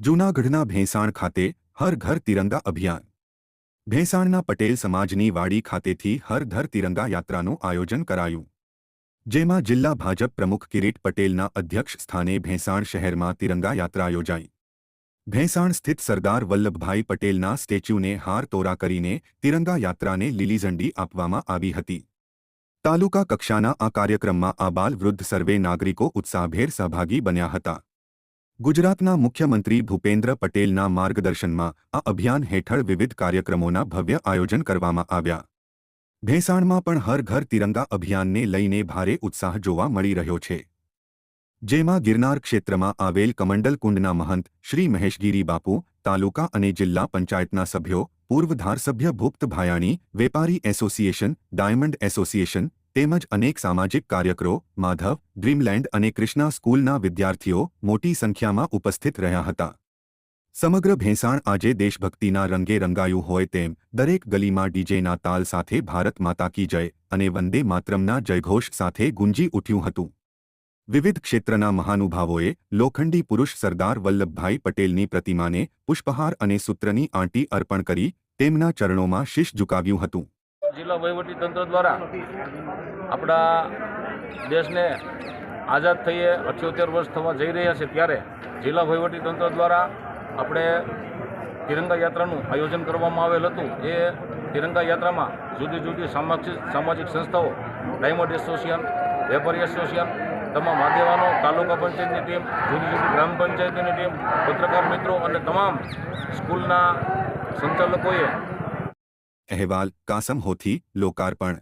જૂનાગઢના ભેંસાણ ખાતે હર ઘર તિરંગા અભિયાન. ભેંસાણના પટેલ સમાજની વાડી ખાતેથી હર ઘર તિરંગા યાત્રાનું આયોજન કરાયું. જેમાં જિલ્લા ભાજપ પ્રમુખ કિરીટ પટેલના અધ્યક્ષ સ્થાને ભેંસાણ શહેરમાં તિરંગા યાત્રા યોજાઈ. ભેંસાણ સ્થિત સરદાર વલ્લભભાઈ પટેલના સ્ટેચ્યુને હાર તોરા કરીને તિરંગા યાત્રાને લીલી ઝંડી આપવામાં આવી હતી. તાલુકા કક્ષાના આ કાર્યક્રમમાં આ બાલ વૃદ્ધ સર્વે નાગરિકો ઉત્સાહભેર સહભાગી બન્યા હતા. ગુજરાતના મુખ્યમંત્રી ભૂપેન્દ્ર પટેલના માર્ગદર્શનમાં આ અભિયાન હેઠળ વિવિધ કાર્યક્રમોના ભવ્ય આયોજન કરવામાં આવ્યા. ભેંસાણમાં પણ હર ઘર તિરંગા અભિયાનને લઈને ભારે ઉત્સાહ જોવા મળી રહ્યો છે. જેમાં ગિરનાર ક્ષેત્રમાં આવેલ કમંડલ કુંડના મહંત શ્રી મહેશગીરી બાપુ, તાલુકા અને જિલ્લા પંચાયતના સભ્યો પૂર્વ ધારસભ્ય ભુપ્ત ભાયાણી, વેપારી એસોસિએશન, ડાયમંડ એસોસિએશન તેમજ અનેક સામાજિક કાર્યકરો, માધવ ડ્રીમલેન્ડ અને કૃષ્ણા સ્કૂલના વિદ્યાર્થીઓ મોટી સંખ્યામાં ઉપસ્થિત રહ્યા હતા. સમગ્ર ભેંસાણ આજે દેશભક્તિના રંગે રંગાયું હોય તેમ દરેક ગલીમાં ડીજેના તાલ સાથે ભારત માતા કી જય અને વંદે માતરમના જયઘોષ સાથે ગુંજી ઉઠ્યું હતું. વિવિધ ક્ષેત્રના મહાનુભાવોએ લોખંડી પુરુષ સરદાર વલ્લભભાઈ પટેલની પ્રતિમાને પુષ્પહાર અને સૂત્રની આંટી અર્પણ કરી તેમના ચરણોમાં શીશ ઝુકાવ્યું હતું. જિલ્લા તંત્ર દ્વારા આપણા દેશને આઝાદ થઈએ અઠ્યોતેર વર્ષ થવા જઈ રહ્યા છે ત્યારે જિલ્લા તંત્ર દ્વારા આપણે તિરંગા યાત્રાનું આયોજન કરવામાં આવેલ હતું. એ તિરંગા યાત્રામાં જુદી જુદી સામાજિક સામાજિક સંસ્થાઓ ડાયમંડ એસોસિએશન વેપારી એસોસિએશન તમામ આગેવાનો, તાલુકા પંચાયતની ટીમ, જુદી જુદી ગ્રામ પંચાયતની ટીમ, પત્રકાર મિત્રો અને તમામ સ્કૂલના સંચાલકોએ અહેવાલ કાસમ હોથી લોકાર્પણ.